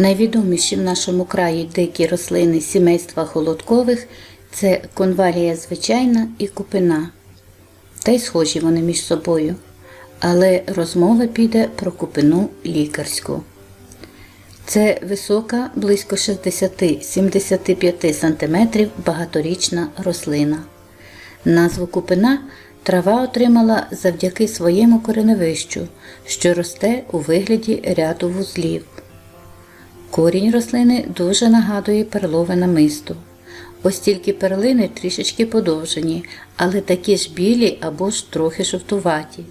Найвідоміші в нашому краї дикі рослини сімейства холодкових це конвалія звичайна і купина. Та й схожі вони між собою. Але розмова піде про купину лікарську. Це висока, близько 60-75 см багаторічна рослина. Назву купина трава отримала завдяки своєму кореневищу, що росте у вигляді ряду вузлів. Корінь рослини дуже нагадує перлове намисто. Ось тільки перлини трішечки подовжені, але такі ж білі або ж трохи жовтуваті.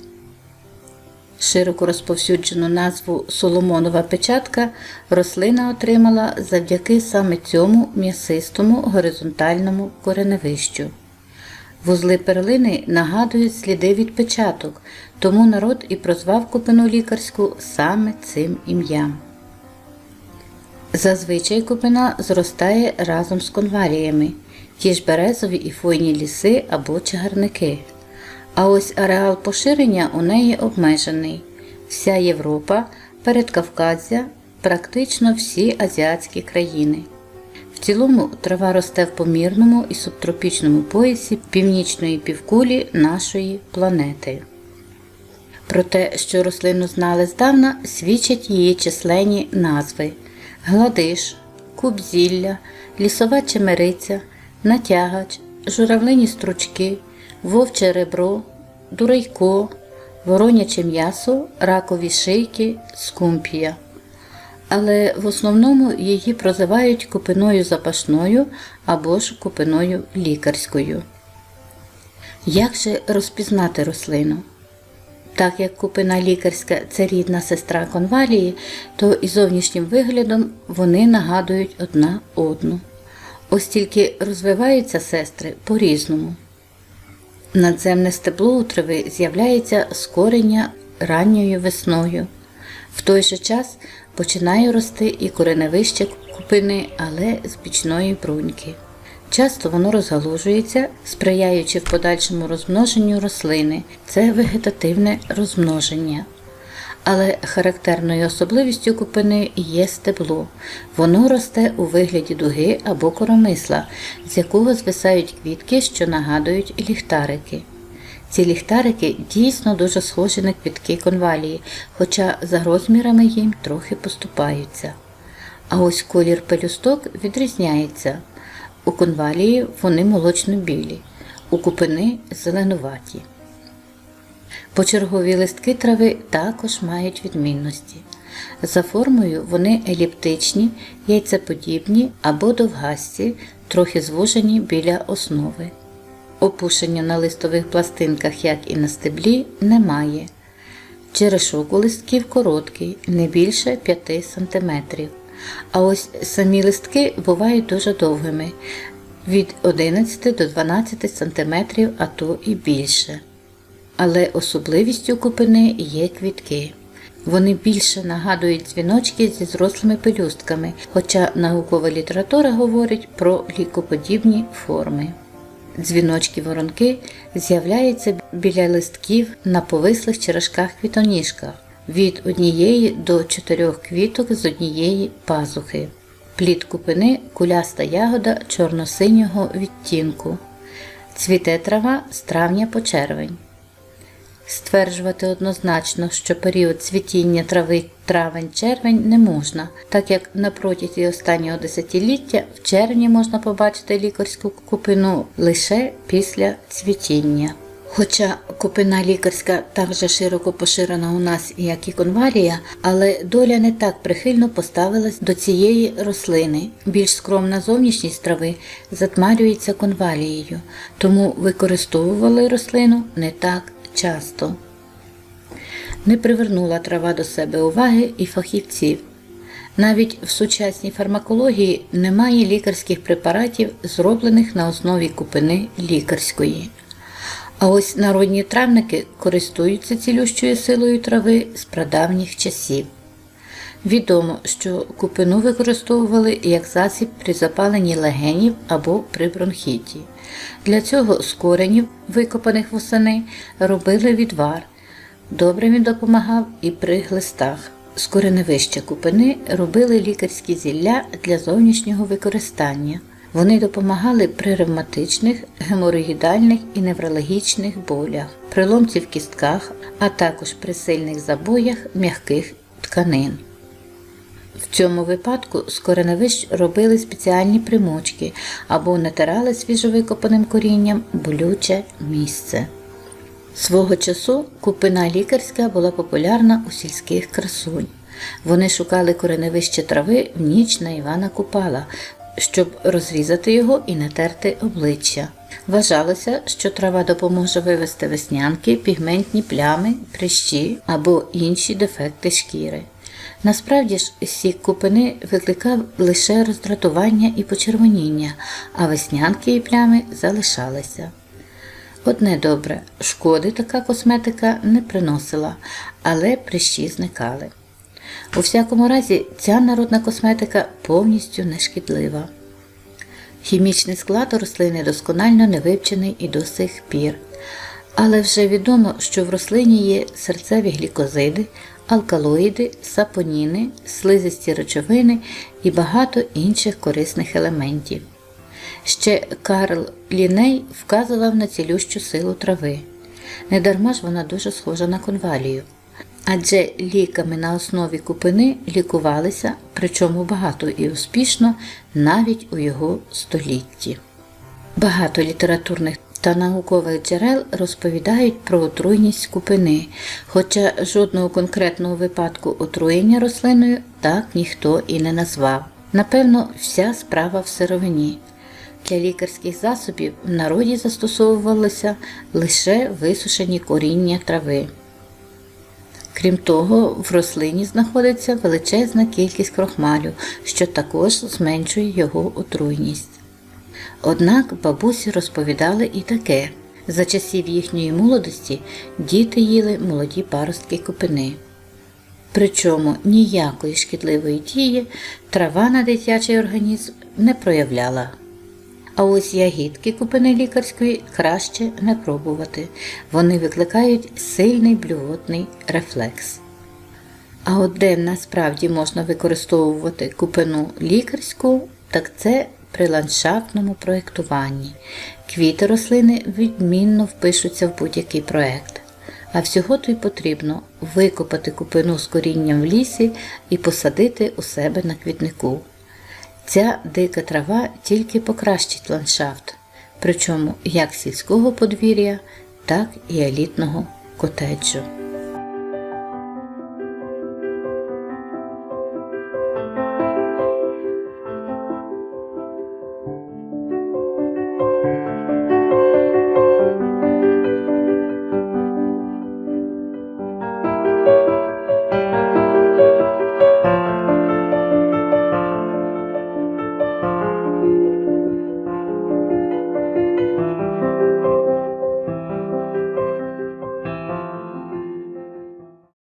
Широко розповсюджену назву Соломонова печатка рослина отримала завдяки саме цьому м'ясистому горизонтальному кореневищу. Вузли перлини нагадують сліди від печаток, тому народ і прозвав купину лікарську саме цим ім'ям. Зазвичай купина зростає разом з конваліями, ті ж березові і фойні ліси або чагарники. А ось ареал поширення у неї обмежений. Вся Європа, Передкавказя, практично всі азіатські країни. В цілому трава росте в помірному і субтропічному поясі північної півкулі нашої планети. Про те, що рослину знали здавна, свідчать її численні назви гладиш, кубзілля, лісова чемериця, натягач, журавлині стручки, вовче ребро, дурейко, вороняче м'ясо, ракові шийки, скумпія. Але в основному її прозивають купиною запашною або ж купиною лікарською. Як же розпізнати рослину? Так як купина лікарська це рідна сестра конвалії, то і зовнішнім виглядом вони нагадують одна одну. Ось тільки розвиваються сестри по-різному. Надземне стебло у трави з'являється з корення ранньою весною. В той же час починає рости і кореневище купини, але з бічної бруньки. Часто воно розгалужується, сприяючи в подальшому розмноженню рослини. Це вегетативне розмноження. Але характерною особливістю купини є стебло. Воно росте у вигляді дуги або коромисла, з якого звисають квітки, що нагадують ліхтарики. Ці ліхтарики дійсно дуже схожі на квітки конвалії, хоча за розмірами їм трохи поступаються. А ось колір пелюсток відрізняється. У конвалії вони молочно-білі, у купини зеленуваті. Почергові листки трави також мають відмінності. За формою вони еліптичні, яйцеподібні або довгасті, трохи звужені біля основи. Опушення на листових пластинках, як і на стеблі, немає. Черешок у листків короткий, не більше 5 см. А ось самі листки бувають дуже довгими від 11 до 12 см, а то і більше. Але особливістю купини є квітки. Вони більше нагадують дзвіночки зі зрослими пелюстками, хоча наукова література говорить про лікоподібні форми. Дзвіночки-воронки з'являються біля листків на повислих черешках квітоніжках від однієї до чотирьох квіток з однієї пазухи. Плід купини куляста ягода чорно-синього відтінку. Цвіте трава з травня по червень. Стверджувати однозначно, що період цвітіння трави травень-червень не можна, так як на протязі останнього десятиліття в червні можна побачити лікарську купину лише після цвітіння. Хоча купина лікарська так же широко поширена у нас, як і конвалія, але доля не так прихильно поставилась до цієї рослини. Більш скромна зовнішність трави затмарюється конвалією, тому використовували рослину не так часто. Не привернула трава до себе уваги і фахівців. Навіть в сучасній фармакології немає лікарських препаратів, зроблених на основі купини лікарської. А ось народні травники користуються цілющою силою трави з прадавніх часів. Відомо, що купину використовували як засіб при запаленні легенів або при бронхіті. Для цього з коренів, викопаних восени, робили відвар. Добре він допомагав і при глистах. З кореневища купини робили лікарські зілля для зовнішнього використання. Вони допомагали при ревматичних, геморроїдальних і неврологічних болях, при ломці в кістках, а також при сильних забоях м'яких тканин. В цьому випадку з кореневищ робили спеціальні примочки або натирали свіжовикопаним корінням болюче місце. Свого часу купина лікарська була популярна у сільських красунь. Вони шукали кореневище трави в ніч на Івана Купала, щоб розрізати його і натерти обличчя. Вважалося, що трава допоможе вивести веснянки, пігментні плями, прищі або інші дефекти шкіри. Насправді ж сік купини викликав лише роздратування і почервоніння, а веснянки і плями залишалися. Одне добре, шкоди така косметика не приносила, але прищі зникали. У всякому разі, ця народна косметика повністю не шкідлива. Хімічний склад рослини досконально не вивчений і до сих пір. Але вже відомо, що в рослині є серцеві глікозиди, алкалоїди, сапоніни, слизисті речовини і багато інших корисних елементів. Ще Карл Ліней вказував на цілющу силу трави. Недарма ж вона дуже схожа на конвалію. Адже ліками на основі купини лікувалися, причому багато і успішно, навіть у його столітті. Багато літературних та наукових джерел розповідають про отруйність купини, хоча жодного конкретного випадку отруєння рослиною так ніхто і не назвав. Напевно, вся справа в сировині. Для лікарських засобів в народі застосовувалися лише висушені коріння трави. Крім того, в рослині знаходиться величезна кількість крохмалю, що також зменшує його отруйність. Однак бабусі розповідали і таке за часів їхньої молодості діти їли молоді паростки купини. Причому ніякої шкідливої дії трава на дитячий організм не проявляла. А ось ягідки купини лікарської краще не пробувати. Вони викликають сильний блювотний рефлекс. А от де насправді можна використовувати купину лікарську, так це при ландшафтному проєктуванні. Квіти рослини відмінно впишуться в будь-який проєкт. А всього то й потрібно викопати купину з корінням в лісі і посадити у себе на квітнику. Ця дика трава тільки покращить ландшафт, причому як сільського подвір'я, так і елітного котеджу.